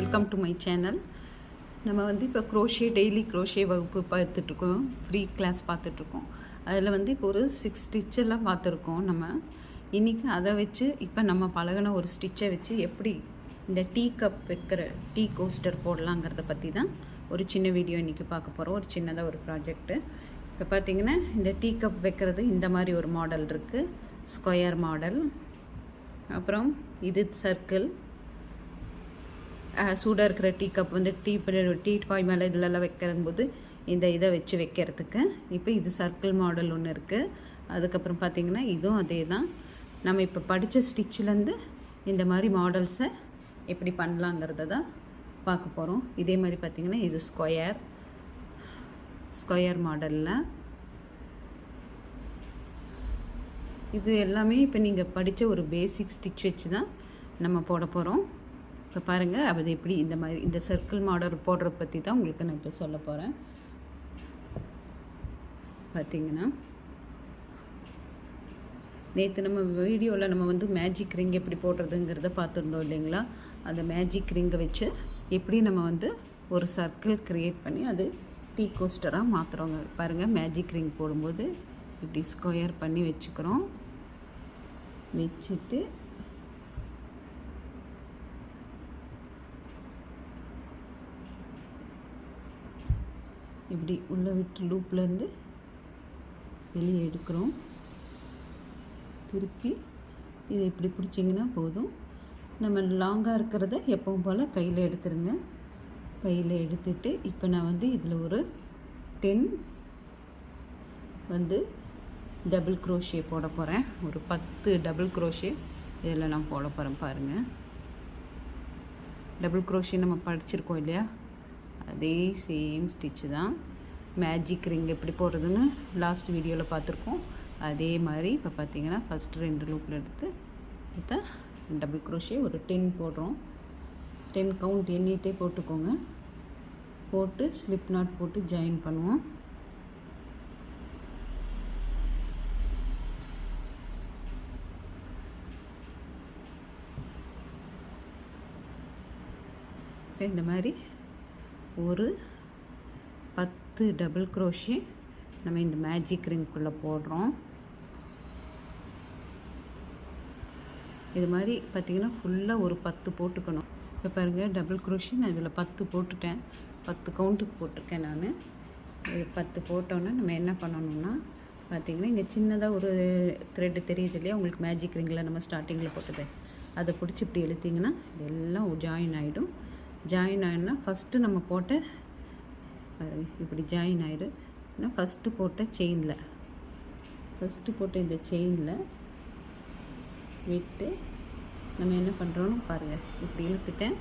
Welcome to my channel. நம்ம வந்து இப்போ க்ரோஷே டெய்லி க்ரோஷே வகுப்பு பார்த்துட்ருக்கோம். ஃப்ரீ கிளாஸ் பார்த்துட்ருக்கோம். அதில் வந்து இப்போ ஒரு சிக்ஸ் ஸ்டிச்செல்லாம் பார்த்துருக்கோம் நம்ம. இன்றைக்கி அதை வச்சு இப்போ நம்ம பழகின ஒரு ஸ்டிச்சை வச்சு எப்படி இந்த டீ கப் வைக்கிற டீ கோஸ்டர் போடலாங்கிறத பற்றி தான் ஒரு சின்ன வீடியோ இன்றைக்கி பார்க்க போகிறோம். ஒரு சின்னதாக ஒரு ப்ராஜெக்ட்டு. இப்போ பார்த்திங்கன்னா இந்த டீ கப் வைக்கிறது இந்த மாதிரி ஒரு மாடல் இருக்குது. Square model. அப்புறம் இது சர்க்கிள். சூடாக இருக்கிற டீ கப் வந்து டீ டீ பாய் மேலே இதிலெல்லாம் வைக்கிறம்போது இந்த இதை வச்சு வைக்கிறதுக்கு. இப்போ இது சர்க்கிள் மாடல் ஒன்று இருக்குது அதுக்கப்புறம் பார்த்திங்கன்னா இதுவும் அதே தான் நம்ம இப்போ படித்த ஸ்டிச்சிலேருந்து இந்த மாதிரி மாடல்ஸை எப்படி பண்ணலாங்கிறத தான் பார்க்க போகிறோம் இதே மாதிரி பார்த்திங்கன்னா இது ஸ்கொயர் ஸ்கொயர் மாடலில் இது எல்லாமே இப்போ நீங்கள் படித்த ஒரு பேசிக் ஸ்டிச் வச்சு தான் நம்ம போட போகிறோம் இப்போ பாருங்கள் அது எப்படி இந்த மாதிரி இந்த சர்க்கிள் மாடல் போடுற பற்றி தான் உங்களுக்கு நான் இப்போ சொல்ல போகிறேன் பார்த்தீங்கன்னா நேற்று நம்ம வீடியோவில் நம்ம வந்து மேஜிக் ரிங் எப்படி போடுறதுங்கிறத பார்த்துருந்தோம் இல்லைங்களா? அந்த மேஜிக் ரிங்கை வச்சு எப்படி நம்ம வந்து ஒரு சர்க்கிள் க்ரியேட் பண்ணி அது டீ கோஸ்டராக மாற்றுறோங்க பாருங்கள் மேஜிக் ரிங் போடும்போது இப்படி ஸ்கொயர் பண்ணி வச்சுக்கிறோம். வச்சுட்டு இப்படி உள்ளே விட்டு லூப்லேருந்து வெளியே எடுக்கிறோம். திருப்பி இதை இப்படி பிடிச்சிங்கன்னா போதும். நம்ம லாங்காக இருக்கிறத எப்பவும் போல் கையில் எடுத்துருங்க. கையில் எடுத்துட்டு இப்போ நான் வந்து இதில் ஒரு டென் வந்து டபுள் க்ரோஷே போட போகிறேன் ஒரு பத்து டபுள் க்ரோஷே இதில் நான் போட போகிறேன் பாருங்கள் டபுள் க்ரோஷே நம்ம படிச்சிருக்கோம் இல்லையா? அதே சேம் ஸ்டிச்சு தான். மேஜிக் ரிங் எப்படி போடுறதுன்னு லாஸ்ட் வீடியோவில் பார்த்துருக்கோம். அதே மாதிரி இப்போ பார்த்தீங்கன்னா ஃபஸ்ட்டு ரெண்டு லூப்பில் எடுத்து இப்போ டபுள் க்ரோஷே ஒரு டென் போடுறோம். டென் கவுண்ட் எண்ணிகிட்டே போட்டுக்கோங்க. போட்டு ஸ்லிப் நாட் போட்டு ஜாயின் பண்ணுவோம். இப்போ இந்த மாதிரி ஒரு பத்து டபுள் க்ரோஷே நம்ம இந்த மேஜிக் ரிங்குள்ளே போடுறோம். இது மாதிரி பார்த்திங்கன்னா ஃபுல்லாக ஒரு பத்து போட்டுக்கணும். இப்போ பாருங்கள் டபுள் க்ரோஷி நான் இதில் பத்து போட்டுட்டேன். பத்து கவுண்ட்டுக்கு போட்டிருக்கேன் நான். இது பத்து போட்டோன்னே நம்ம என்ன பண்ணணும்னா பார்த்திங்கன்னா இங்கே சின்னதாக ஒரு த்ரெட்டு தெரியுது இல்லையா? உங்களுக்கு மேஜிக் ரிங்கில் நம்ம ஸ்டார்டிங்கில் போட்டது. அதை பிடிச்சி இப்படி எழுத்திங்கன்னா எல்லாம் ஜாயின் ஆகிடும் ஜாயின் ஆகினா ஃபஸ்ட்டு நம்ம போட்ட இப்படி ஜாயின் ஆகிடும் ஏன்னா ஃபஸ்ட்டு போட்ட செயினில் ஃபஸ்ட்டு போட்ட இந்த செயினில் விட்டு நம்ம என்ன பண்ணுறோன்னு பாருங்கள் இப்படி இழுத்துட்டேன்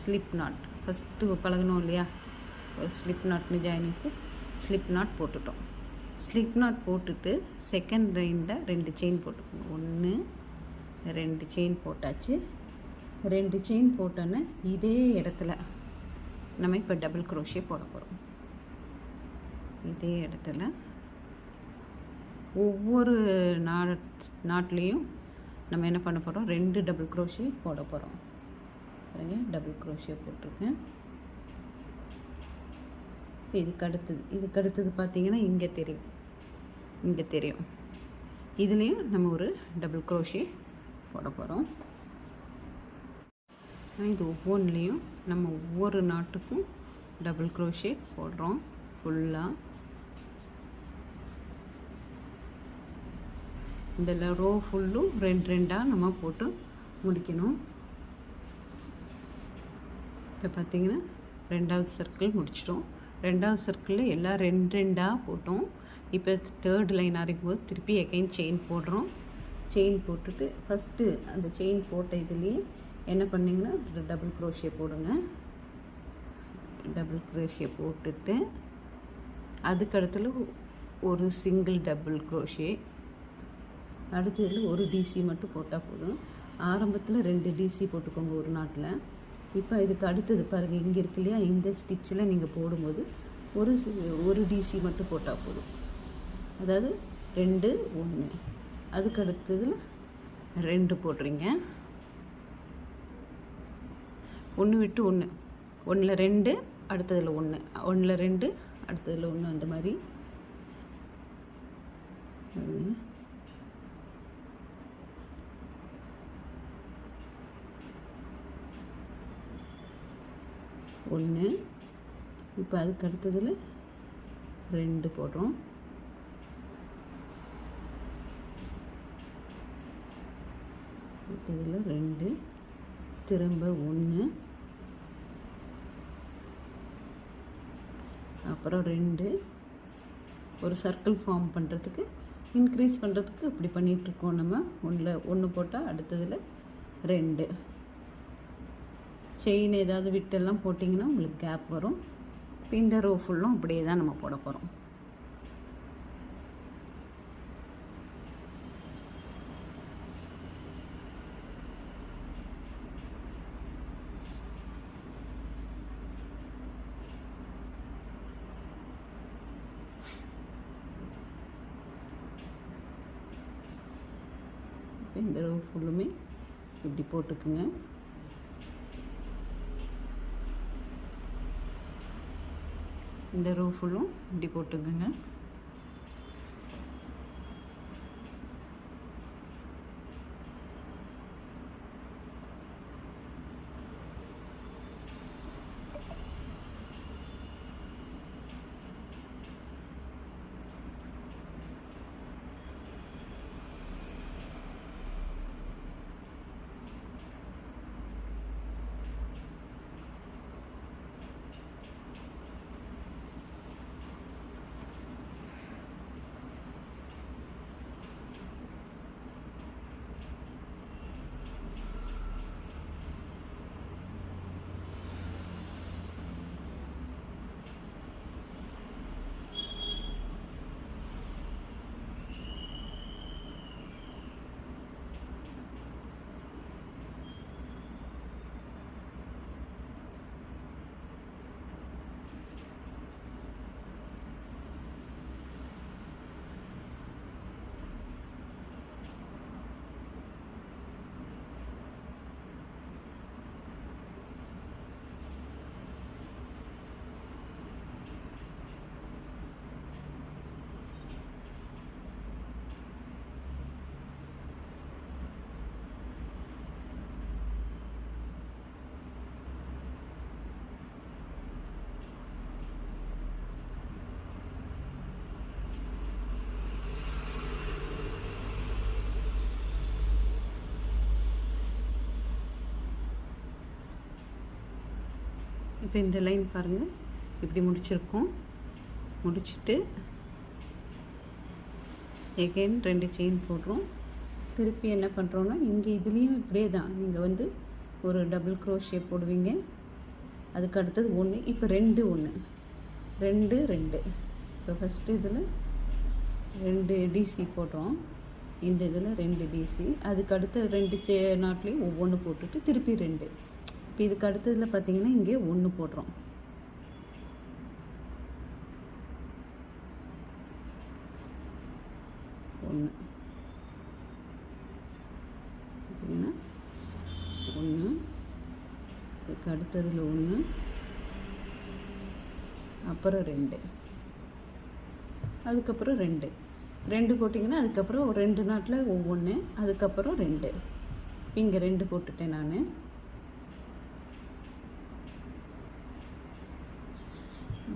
ஸ்லிப் நாட் ஃபஸ்ட்டு பழகணும் இல்லையா? ஒரு ஸ்லிப் நாட்னு ஜாயினுக்கு ஸ்லிப் நாட் போட்டுட்டோம். ஸ்லிப் நாட் போட்டுட்டு செகண்ட் ரெயினில் ரெண்டு செயின் போட்டுக்கோங்க. ஒன்று ரெண்டு செயின் போட்டாச்சு. ரெண்டு செயின் போட்டோன்னே இதே இடத்துல நம்ம இப்போ டபுள் க்ரோஷே போட போகிறோம் இதே இடத்துல ஒவ்வொரு நாட் நாட்லேயும் நம்ம என்ன பண்ண போகிறோம் ரெண்டு டபுள் க்ரோஷே போட போகிறோம் பாருங்க டபுள் க்ரோஷே போட்டிருக்கேன் இதுக்கு அடுத்தது இதுக்கு அடுத்தது பார்த்தீங்கன்னா இங்கே தெரியும். இங்கே தெரியும். இதுலேயும் நம்ம ஒரு டபுள் க்ரோஷே போட போகிறோம் இது ஒவ்வொன்றுலேயும் நம்ம ஒவ்வொரு நாட்டுக்கும் டபுள் க்ரோஷே போடுறோம். ஃபுல்லாக இந்த ரோ ஃபுல்லும் ரெண்டு ரெண்டாக நம்ம போட்டு முடிக்கணும். இப்போ பார்த்திங்கன்னா ரெண்டாவது சர்க்கிள் முடிச்சிட்டோம். ரெண்டாவது சர்க்கிளில் எல்லாம் ரெண்டு ரெண்டாக போட்டோம். இப்போ தேர்ட் லைன் அரைக்கும் போது திருப்பி எகைன் செயின் போடுறோம். செயின் போட்டுட்டு ஃபஸ்ட்டு அந்த செயின் போட்ட இதுலேயே என்ன பண்ணிங்கன்னா டபுள் குரோஷியை போடுங்க. டபுள் குரோஷியை போட்டுட்டு அதுக்கடுத்துல ஒரு சிங்கிள் டபுள் க்ரோஷே அடுத்ததில் ஒரு டிசி மட்டும் போட்டால் போதும். ஆரம்பத்தில் ரெண்டு டிசி போட்டுக்கோங்க ஒரு நாட்டில். இப்போ இதுக்கு அடுத்தது பாருங்கள் இங்கே இருக்கு இல்லையா? இந்த ஸ்டிச்சில் நீங்கள் போடும்போது ஒரு ஒரு டிசி மட்டும் போட்டால் போதும். அதாவது ரெண்டு ஒன்று அதுக்கு அடுத்ததில் ரெண்டு போடுறீங்க. ஒன்று விட்டு ஒன்று ஒன்றில் ரெண்டு அடுத்ததில் ஒன்று ஒன்றில் ரெண்டு அடுத்ததில் ஒன்று அந்த மாதிரி. ஒன்று இப்போ அதுக்கு அடுத்ததில் ரெண்டு போடுறோம். அடுத்ததில் ரெண்டு. திரும்ப ஒன்று. அப்புறம் ரெண்டு. ஒரு சர்க்கிள் ஃபார்ம் பண்ணுறதுக்கு இன்க்ரீஸ் பண்ணுறதுக்கு இப்படி பண்ணிகிட்ருக்கோம் நம்ம. ஒன்றில் ஒன்று போட்டால் அடுத்ததில் ரெண்டு. செயின் ஏதாவது விட்டெல்லாம் போட்டிங்கன்னா உங்களுக்கு கேப் வரும். இப்போ இந்த ரோ ஃபுல்லும் அப்படியே தான் நம்ம போட போகிறோம் இப்போ இந்த அளவு ஃபுல்லுமே இப்படி போட்டுக்குங்க இந்த ரோ ஃபுல்லும் இப்படி போட்டுக்குங்க இப்போ இந்த லைன் பாருங்கள் இப்படி முடிச்சிருக்கோம். முடிச்சுட்டு எகைன் ரெண்டு செயின் போடுறோம். திருப்பி என்ன பண்ணுறோன்னா இங்கே இதுலேயும் இப்படியே தான். நீங்கள் வந்து ஒரு டபுள் க்ரோஷே போடுவீங்க. அதுக்கு அடுத்தது ஒன்று இப்போ ரெண்டு ஒன்று ரெண்டு ரெண்டு. இப்போ ஃபஸ்ட்டு இதில் ரெண்டு டிசி போடுறோம். இந்த இதில் ரெண்டு டிசி அதுக்கு அடுத்த ரெண்டு சே நாட்லேயும் ஒவ்வொன்று போட்டுட்டு திருப்பி ரெண்டு. இப்போ இதுக்கு அடுத்ததில் பார்த்தீங்கன்னா இங்கே ஒன்று போடுறோம். ஒன்று பார்த்தீங்கன்னா ஒன்று இதுக்கு அடுத்ததில் ஒன்று அப்புறம் ரெண்டு. அதுக்கப்புறம் ரெண்டு. ரெண்டு போட்டிங்கன்னா அதுக்கப்புறம் ஒரு ரெண்டு நாட்டில் ஒவ்வொன்று அதுக்கப்புறம் ரெண்டு. இப்போ இங்கே ரெண்டு போட்டுட்டேன் நான்.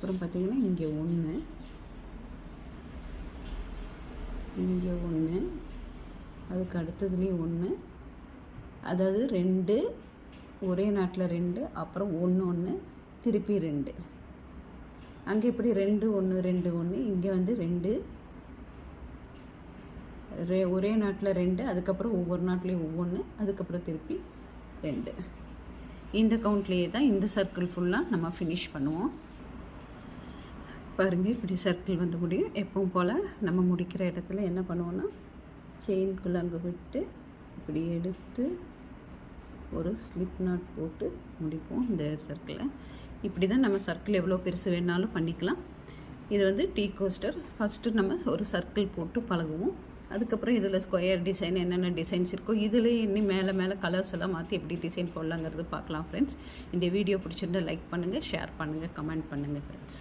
அப்புறம் பார்த்தீங்கன்னா இங்கே ஒன்று. இங்கே ஒன்று. அதுக்கு அடுத்ததுலேயும் ஒன்று. அதாவது ரெண்டு ஒரே நாட்டில் ரெண்டு அப்புறம் ஒன்று ஒன்று திருப்பி ரெண்டு. அங்கே இப்படி ரெண்டு ஒன்று ரெண்டு ஒன்று இங்கே வந்து ரெண்டு. ரெ ஒரே நாட்டில் ரெண்டு அதுக்கப்புறம் ஒவ்வொரு நாட்டிலையும் ஒவ்வொன்று அதுக்கப்புறம் திருப்பி ரெண்டு. இந்த கவுண்ட்லேயே தான் இந்த சர்க்கிள் ஃபுல்லாக நம்ம ஃபினிஷ் பண்ணுவோம். பாருங்கள் இப்படி சர்க்கிள் வந்து முடியும். எப்பவும் போல் நம்ம முடிக்கிற இடத்துல என்ன பண்ணுவோன்னா செயின்குள்ளே அங்கே விட்டு இப்படி எடுத்து ஒரு ஸ்லிப் நாட் போட்டு முடிப்போம் இந்த சர்க்கிளை இப்படி தான் நம்ம சர்க்கிள் எவ்வளோ பெருசு வேணாலும் பண்ணிக்கலாம். இது வந்து டீ கோஸ்டர் ஃபஸ்ட்டு நம்ம ஒரு சர்க்கிள் போட்டு பழகுவோம். அதுக்கப்புறம் இதில் ஸ்கொயர் டிசைன் என்னென்ன டிசைன்ஸ் இருக்கோ இதில் இன்னும் மேலே மேலே கலர்ஸ் எல்லாம் மாற்றி எப்படி டிசைன் போடலாங்கிறது பார்க்கலாம் ஃப்ரெண்ட்ஸ் இந்த வீடியோ பிடிச்சிருந்தா லைக் பண்ணுங்கள் ஷேர் பண்ணுங்கள் கமெண்ட் பண்ணுங்கள் ஃப்ரெண்ட்ஸ்